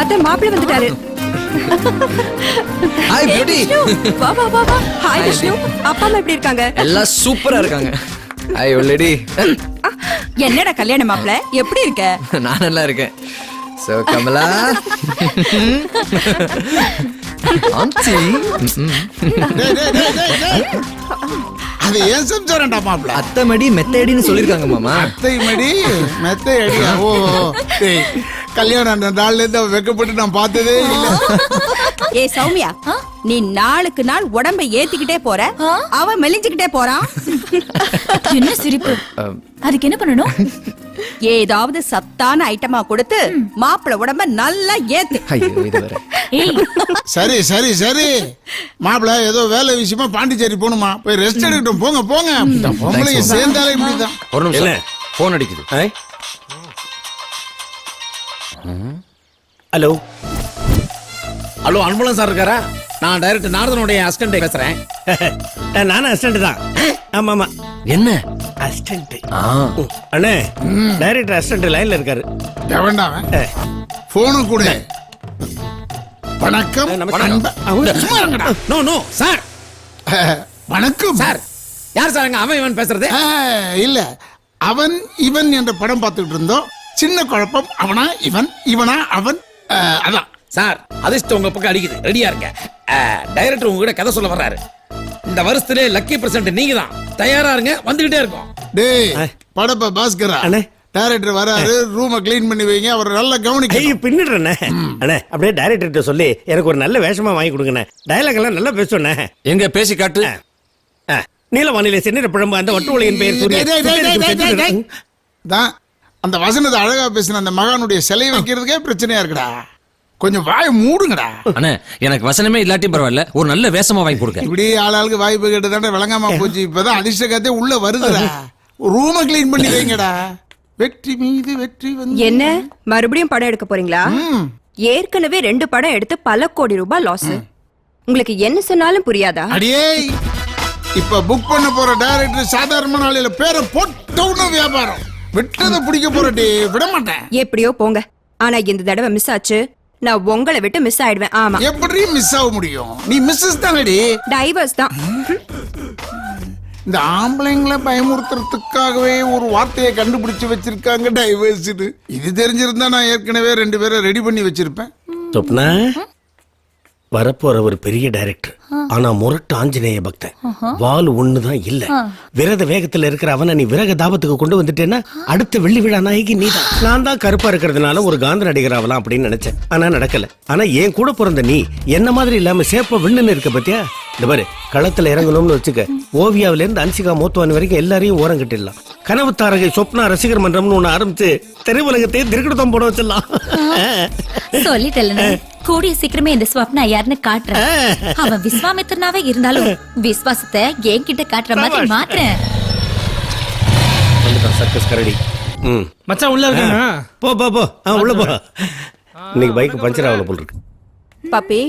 அத்தை மாப்பிள்ளை வந்துட்டாரு. ஹாய் பியூட்டி வா வா வா வா. ஹாய் விஷ்ணு. அப்பா அம்மா எப்படி இருக்காங்க? எல்லாம் சூப்பரா இருக்காங்க. ஹாய் லேடி என்னடா கல்யாண மாப்பிள்ளை? எப்படி இருக்க? நான் நல்லா இருக்கேன். சோ கமலா. ஆண்டி டேய், டேய், டேய், டேய், டேய். அது ஏன் சம்சாரம்டா மாப்பிள அத்தை மடி மெத்தடின்னு சொல்லிருக்காங்க மாமா. அத்தை மடி மெத்தை அடியா ஓ. கல்யாணம் அந்த நாள்ல இருந்து அவ வெக்கப்பட்டு நான் பார்த்ததே இல்ல. ஏய் சௌமியா நீ நாளுக்கு நாள் உடம்ப ஏத்திக்கிட்டே போற. அவன் மெலிஞ்சுக்கிட்டே போறான். என்ன சிரிப்பு? அதுக்கு என்ன பண்ணணும்? ஏதாவது சத்தான ஐட்டமா கொடுத்து மாப்பிள்ளை உடம்ப நல்லா ஏத்து. ஐயோ இது வேற. ஏய். சரி சரி சரி. மாப்பிள ஏதோ வேலை விஷயமா பாண்டிச்சேரி போகணுமா? போய் ரெஸ்ட் எடுக்கட்டும். போங்க போங்க. பொம்பளைங்க சேர்ந்தாலே இப்படிதான். ஒரு நிமிஷம். போன் அடிக்குது. ஹலோ. ஹலோ அன்புலம் சார் இருக்காரா? நான் டைரக்டர் நாரதனுடைய அசிஸ்டன்ட் பேசுறேன். நானும் அசிஸ்டன்ட் தான். ஆமா ஆமா என்ன அசிஸ்டன்ட் அண்ணே டைரக்டர் அசிஸ்டன்ட் லைன்ல இருக்காரு. அவன். போனு கூட. வணக்கம். நோ நோ சார் வணக்கம். சார் யார் சார் அங்க? அவன் இவன் பேசுறது? இல்ல. அவன் இவன் என்ற படம் பார்த்துட்டு இருந்தோம். சின்ன குழப்பம். அவனா இவன் இவனா அவன். அதான். சார் அதிர்ஷ்டம் உங்க பக்கம் அடிக்குது. ரெடியா இருங்க டைரக்டர் உங்ககிட்ட கதை சொல்ல வர்றாரு. இந்த வருஷத்திலே லக்கி பிரசன்ட் நீங்க தான் தயாரா இருங்க வந்துகிட்டே இருக்கோம். டேய் படப்ப பாஸ்கரா. அண்ணே. டைரக்டர் வராரு ரூமை க்ளீன் பண்ணி வைங்க அவர் நல்லா கவனிக்க ஐயோ பின்னிடுறேண்ணே. அண்ணே அப்படியே டைரக்டர்கிட்ட சொல்லி எனக்கு ஒரு நல்ல வேஷமா வாங்கி கொடுங்கண்ணே. டயலாக் எல்லாம் நல்லா பேசுவேண்ணே. எங்க பேசி காட்டு. நீலவானிலை சென்னிட பிழம்பு அந்த ஒட்டு ஒளியின் பெயர். தான் அந்த வசனத்தை அழகா பேசின அந்த மகானுடைய சிலை வைக்கிறதுக்கே பிரச்சனையா இருக்குடா. கொஞ்சம் வாய் மூடுங்கடா. அண்ணே எனக்கு வசனமே இல்லாட்டியும் பரவாயில்ல. ஒரு நல்ல வேஷமா வாங்கி கொடுங்க. இப்படி ஆளாளுக்கு வாய்ப்பு கேட்டு தானே விளங்காம போச்சு. இப்பதான் அதிர்ஷ்ட கத்தே உள்ள வருதுடா. ரூமை க்ளீன் பண்ணி வைங்கடா. வெற்றி மீது வெற்றி வந்து. என்ன? மறுபடியும் படம் எடுக்க போறீங்களா. ஏற்கனவே ரெண்டு படம் எடுத்து பல கோடி ரூபாய் லாஸ் உங்களுக்கு என்ன சொன்னாலும் புரியாதா? அடியே இப்ப புக் பண்ண போற டைரக்டர் சாதாரண நாளையில பேரை போட்டவுன்னு வியாபாரம். விட்டதை பிடிக்க போறடி விட மாட்டேன் எப்படியோ போங்க. ஆனா இந்த தடவை மிஸ் ஆச்சு. நான் உங்களை விட்டு மிஸ் ஆயிடுவேன். ஆமா. எப்படி மிஸ் ஆக முடியும்? நீ மிஸ்ஸஸ் தானடி. டைவர்ஸ் தான். இந்த ஆம்பளைங்களை பயமுறுத்துறதுக்காகவே ஒரு வார்த்தையை கண்டுபிடிச்சு வச்சிருக்காங்க டைவர்ஸ்னு இது. தெரிஞ்சிருந்தா நான் ஏற்கனவே ரெண்டு பேரை ரெடி பண்ணி வச்சிருப்பேன். சொப்னா? வரப்போற ஒரு பெரிய டைரக்டர் ஆனா முரட்டு ஆஞ்சநேய பக்தன். வால் ஒண்ணுதான் இல்ல. விரத வேகத்துல இருக்கிற அவனை நீ விரக தாபத்துக்கு கொண்டு வந்துட்டேன்னா அடுத்த வெள்ளி விழா நாயகி நீதான். நான் தான் கருப்பா இருக்கிறதுனால ஒரு காந்த நடிகர் ஆகலாம் அப்படின்னு நினைச்சேன். ஆனா நடக்கல. ஆனா என் கூட பிறந்த நீ என்ன மாதிரி இல்லாம சேப்ப விண்ணுன்னு இருக்க பத்தியா? இந்த பாரு களத்துல இறங்கணும்னு வச்சுக்க. ஓவியாவில இருந்து அன்சிகா மூத்துவான் வரைக்கும் எல்லாரையும் ஓரம் கட்டிடலாம். கனவு தாரகை சொப்னா ரசிகர் மன்றம்னு ஒண்ணு ஆரம்பிச்சு தெருவுலகத்தையே திருக்கடத்தம் போட வச்சிடலாம். சொல்லிட்டேன் கூடிய சீக்கிரமே இந்த ஸ்வப்னா யாருன்னு காட்டுறேன். அவன் விஸ்வாமித்திரனாவே இருந்தாலும் விஸ்வாசத்தை என்கிட்ட காட்டுற மாதிரி மாத்துறேன். சர்க்கஸ் கரடி. ம். மச்சான் உள்ள இருக்கானா. போ போ போ. ஆ உள்ள போ. இன்னைக்கு பைக் பஞ்சர் ஆகல போல் இருக்கு. பப்பி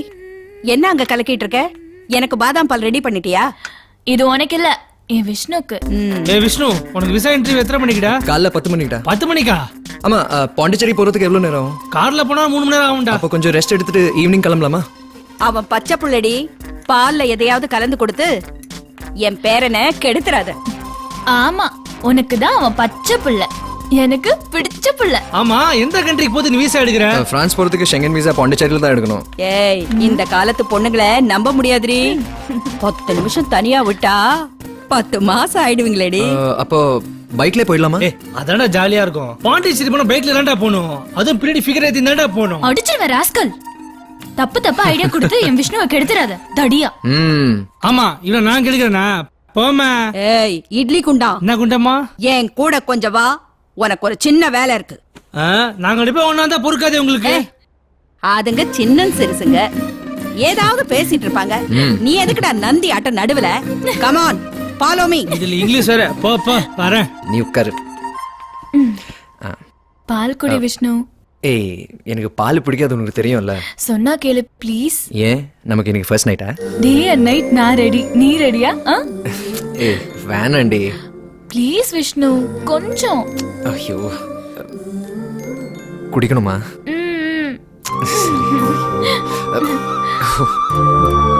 என்ன அங்க கலக்கிட்டு இருக்க? எனக்கு பாதாம் பால் ரெடி பண்ணிட்டியா? இது உனக்கு இல்ல என் விஷ்ணுக்கு. ஏ விஷ்ணு உனக்கு விசா இன்டர்வியூ எத்தனை மணிக்குடா? காலைல பத்து மணிக்கிட்டா பத்து மணிக்கா? ஆமா பாண்டிச்சேரி போறதுக்கு எவ்வளவு நேரம் ஆகும்? கார்ல போனா மூணு மணி நேரம் ஆகும்டா. அப்போ கொஞ்சம் ரெஸ்ட் எடுத்துட்டு ஈவினிங் கிளம்பலாமா? அவன் பச்சை புள்ளடி பால்ல எதையாவது கலந்து கொடுத்து என் பேரனை கெடுத்துறாத. ஆமா உனக்கு தான் அவன் பச்சை புள்ள. எனக்கு பிடிச்ச புள்ள. ஆமா எந்த கண்ட்ரிக்கு போது நீ விசா எடுக்கிற? பிரான்ஸ் போறதுக்கு ஷெங்கன் விசா பாண்டிச்சேரியில தான் எடுக்கணும். ஏய் இந்த காலத்து பொண்ணுங்களை நம்ப முடியாதுடி. பத்து நிமிஷம் தனியா விட்டா பத்து மாசம் ஆயிடுவீங்களேடி. அப்போ பைக்ல போயிடலாமா? ஏ அதான்டா ஜாலியா இருக்கும். பாண்டிச்சேரி போனா பைக்ல தான்டா போகணும். அதுவும் பின்னாடி ஃபிகர் ஏத்தி தான்டா போகணும். அடிச்சிருவேன் ராஸ்கல் தப்பு தப்பா ஐடியா கொடுத்து என் விஷ்ணுவை கெடுத்துறாத. தடியா. ம். ஆமா இவன் நான் கெடுக்கிறேனா? போமா ஏய் இட்லி குண்டா? என்ன குண்டம்மா? என் கூட கொஞ்சம் வா. உனக்கு ஒரு சின்ன வேலை இருக்கு. ஆ, நாங்க ரெண்டு பேரும் ஒன்னா தான் பொறுக்காதே உங்களுக்கு. ஏய், அதுங்க சின்ன சிறுசுங்க. ஏதாவது பேசிட்டு இருப்பாங்க. நீ எதுக்குடா நந்தி ஆட்ட நடுவுல? கமான் ஃபாலோ மீ இதுல இங்கிலீஷ் வேற. போ போ வரேன். நீ உட்காரு. பால் குடி விஷ்ணு. ஏய் எனக்கு பால் பிடிக்காது உனக்கு தெரியும்ல. சொன்னா கேளு ப்ளீஸ் ஏன்? நமக்கு இன்னைக்கு ஃபர்ஸ்ட் நைட்டா டே அண்ட் நைட் நான் ரெடி நீ ரெடியா ஏய் வேணாண்டி. ப்ளீஸ் விஷ்ணு. கொஞ்சம். ஐயோ. குடிக்கணுமா? ம்,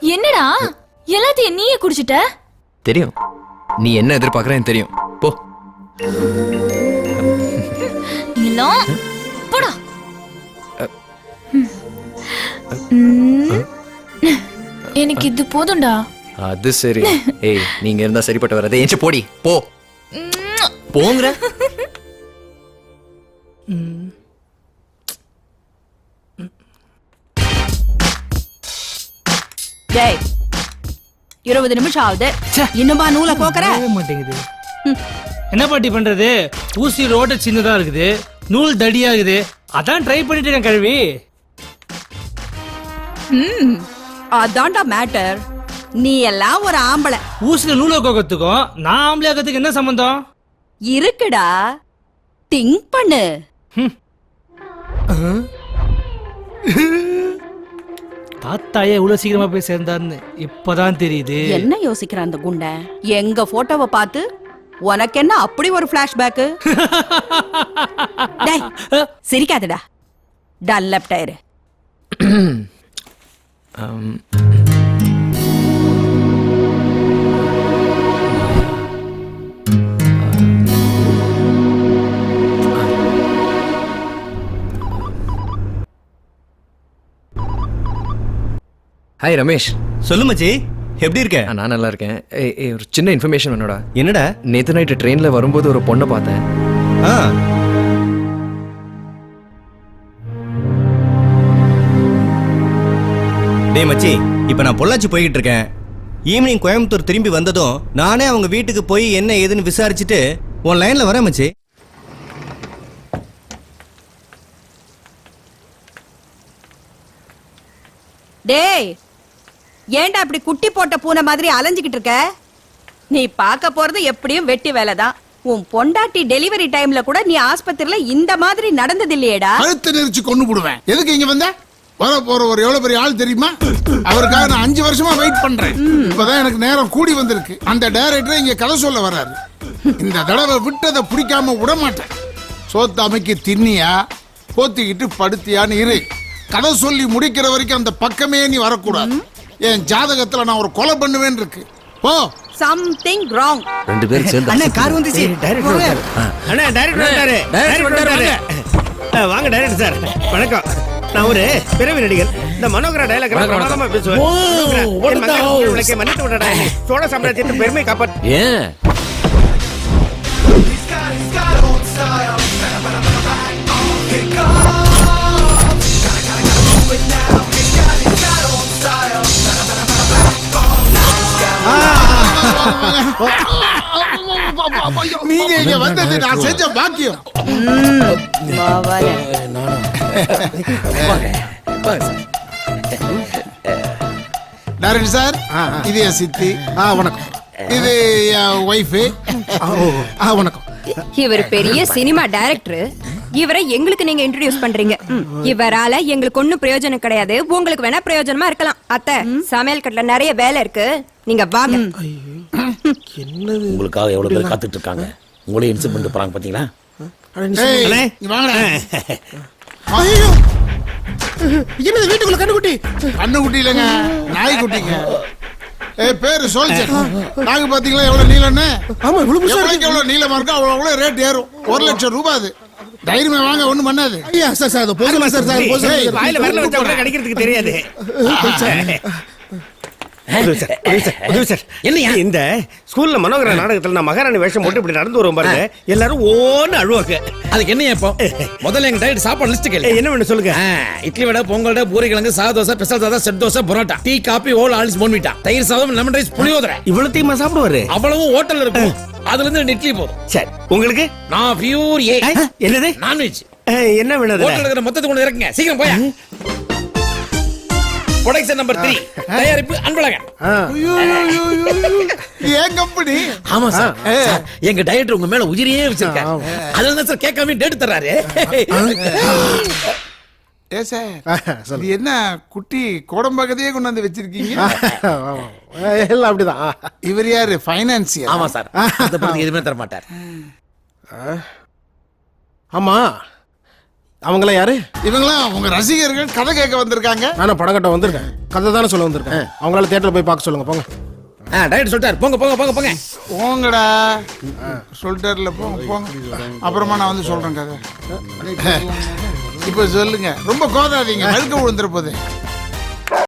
என்னடா? எல்லாத்தையும் நீயே குடிச்சிட்ட? தெரியும். நீ என்ன எதிர்பார்க்கறேன்னு தெரியும். போ. எல்லாம் போடா. எனக்கு இது போதும்டா. அது சரி. ஏய் நீங்க இருந்தா சரிப்பட்டு வராதே. ஏஞ்சி போடி. போ. போங்கற. டேய் இருபது நிமிஷம் ஆகுது. இன்னுமா நூலை கோக்கற? மாட்டேங்குது. என்ன பாட்டி பண்றது? ஊசி ரோட்ட சின்னதா இருக்குது. நூல் தடியா இருக்குது அதான் ட்ரை பண்ணிட்டு இருக்கேன் கழுவி. ம், அதான்டா மேட்டர் நீ எல்லாம் ஒரு ஆம்பளை. ஊசில நூலை கோக்கத்துக்கும் நான் ஆம்பளையாக்கிறதுக்கு என்ன சம்பந்தம்? இருக்குடா. திங்க் பண்ணு. தாத்தாயே இவ்வளவு சீக்கிரமா போய் சேர்ந்தாருன்னு இப்பதான் தெரியுது. என்ன யோசிக்கிற அந்த குண்ட? எங்க போட்டோவை பார்த்து உனக்கு என்ன அப்படி ஒரு பிளாஷ்பேக் டேய் சிரிக்காதடா. டல்லப் ஹாய் ரமேஷ் சொல்லு மச்சி. எப்படி இருக்க? ஆ, நான் நல்லா இருக்கேன். ஏய் ஏய், ஒரு சின்ன இன்ஃபர்மேஷன் வேணுடா என்னடா? நேத்து நைட்டு ட்ரெயின்ல வரும்போது ஒரு பொண்ணை பார்த்தேன். ஆ. டேய் மச்சி இப்போ நான் பொள்ளாச்சி போய்கிட்டு இருக்கேன். ஈவினிங் கோயம்புத்தூர் திரும்பி வந்ததும் நானே அவங்க வீட்டுக்கு போய் என்ன ஏதுன்னு விசாரிச்சுட்டு உன் லைன்ல வரேன் மச்சி. டேய் ஏன்டா அப்படி குட்டி போட்ட பூனை மாதிரி அலைஞ்சுகிட்டு இருக்க? நீ பார்க்க போறது எப்படியும் வெட்டி வேலை தான் உன் பொண்டாட்டி டெலிவரி டைம்ல கூட நீ ஆஸ்பத்திரியில இந்த மாதிரி நடந்தது இல்லையேடா கழுத்து நெரிச்சு கொண்டு போடுவேன். எதுக்கு இங்க வந்த? வர போற ஒரு எவ்வளவு பெரிய ஆள் தெரியுமா? அவருக்காக நான் அஞ்சு வருஷமா வெயிட் பண்றேன். இப்பதான் எனக்கு நேரம் கூடி வந்திருக்கு. அந்த டைரக்டர் இங்க கதை சொல்ல வர்றாரு. இந்த தடவை விட்டதை பிடிக்காம விட மாட்டேன் சோத்து அமைக்க தின்னியா? போத்திக்கிட்டு படுத்தியான்னு இரு. கதை சொல்லி முடிக்கிற வரைக்கும் அந்த பக்கமே நீ வரக்கூடாது. என் ஜாதகத்துல நான் ஒரு கொலை பண்ணுவேன் இருக்கு போ. சம்திங் ராங் ரெண்டு பேரும் சேர்ந்து அண்ணா டைரக்டர் வந்துட்டாரு டைரக்டர் வந்துட்டாரு ஆ, வாங்க டைரக்டர் சார். வணக்கம். நான் ஒரு பிறவி நடிகர் இந்த மனோகர டயலாக் பிரமாதமா பேசுவேன். மன்னித்து விடடா. சோழ சாம்ராஜ்யத்தின் பெருமை காப்பாற்று ஏன்? இங்க வந்தது நான் செஞ்ச பாக்கியம். டைரக்டர் சார் இது என் சித்தி. ஆ வணக்கம். இது என் ஒய்ஃபு ஆ வணக்கம். இவர் பெரிய சினிமா டைரக்டர் இவரை எங்களுக்கு நீங்க இன்ட்ரோடியூஸ் பண்றீங்க. இவரால எங்களுக்கு ஒண்ணும் பிரயோஜனம் கிடையாது. உங்களுக்கு வேணா பிரயோஜனமா இருக்கலாம். அத்தை சமையல் கட்டுல நிறைய வேலை இருக்கு. நீங்க வாங்க. உங்களுக்காக எவ்வளவு பேர் காத்துட்டு இருக்காங்க. உங்களையும் இன்சல்ட் பண்ணிட்டு வாங்கடா. ஐயோ. என்னது வீட்டுக்குள்ள கண்ணுக்குட்டி? கண்ணுக்குட்டி இல்லைங்க நாய்க்குட்டிங்க. ஏ பேரு சோல்ஜர் நாங்க பாத்தீங்களா எவ்வளவு நீளம்னு? ஆமா இவ்வளவு புதுசா எவ்வளவு நீளமா இருக்கோ அவ்வளவு அவ்வளவு ரேட் ஏறும். ஒரு லட்சம் ரூபாய் அது. தைரியமா வாங்க ஒண்ணும் பண்ணாது. ஐயா சார் சார் அது போதுமா சார் சார் போதும் ஏய், வாயில வரல வச்சா கூட கிடைக்கிறதுக்கு தெரியாது. உதவி சார், உதவி சார், உதவி சார். என்னய்யா? இந்த ஸ்கூல்ல மனோகர நாடகத்துல நான் மகாராணி வேஷம் போட்டு இப்படி நடந்து வரும் பாருங்க. எல்லாரும் ஓன்னு அழுவாங்க. அதுக்கு என்ன இப்போ? முதல்ல எங்க டயட் சாப்பாடு லிஸ்ட் கேளு. என்ன வேணும் சொல்லுங்க? இட்லி வடை பொங்கல் வடை பூரி கிழங்கு சாத தோசை ஸ்பெஷல் சாதம் set dosa parotta. Tea coffee Horlicks Bournvita தயிர் சாதம் லெமன் ரைஸ் புளியோதரை. இவ்வளத்தையுமா சாப்பிடுவாரு? அவ்வளவும் ஹோட்டல்ல இருக்கும். அதுல இருந்து ரெண்டு இட்லி போதும். சரி உங்களுக்கு? நான் பியூர் ஏ என்னது? நான்வெஜ் என்ன வேணும் அதுல? ஹோட்டல்ல இருக்கிற மொத்தத்தை கொண்டு இறக்குங்க. சீக்கிரம் போயா. ப்ரொடக்ஷன் நம்பர் த்ரீ தயாரிப்பு அன்பழகன். ஏன் கம்பெனி ஆமா சார். சார், எங்க டைரக்டர் உங்க மேல உயிரியே வச்சிருக்காரு. அதனால தான் சார் கேட்காம டேட் தர்றாரு. ஏ சார் இது என்ன குட்டி கோடம்பாக்கத்தையே கொண்டு வந்து வச்சிருக்கீங்க? எல்லாம் அப்படிதான். இவர் யாரு? ஃபைனான்சியர் ஆமா சார். அந்த படத்துக்கு எதுவுமே தர மாட்டார் ஆமா. அவங்களாம் யாரு? இவங்களாம் உங்க ரசிகர்கள் கதை கேட்க வந்திருக்காங்க. நானும் படம் கட்ட வந்திருக்கேன். கதை தானே சொல்ல வந்திருக்கேன். அவங்களால தேட்டரில் போய் பார்க்க சொல்லுங்க போங்க. ஆ டைரக்டர் சொல்லிட்டார். போங்க போங்க போங்க போங்க. போங்கடா. சொல்லிட்டார்ல போங்க போங்க. அப்புறமா நான் வந்து சொல்றேன் கதை. இப்ப சொல்லுங்க. ரொம்ப கோதாதீங்க. நடுக்க விழுந்துற போது.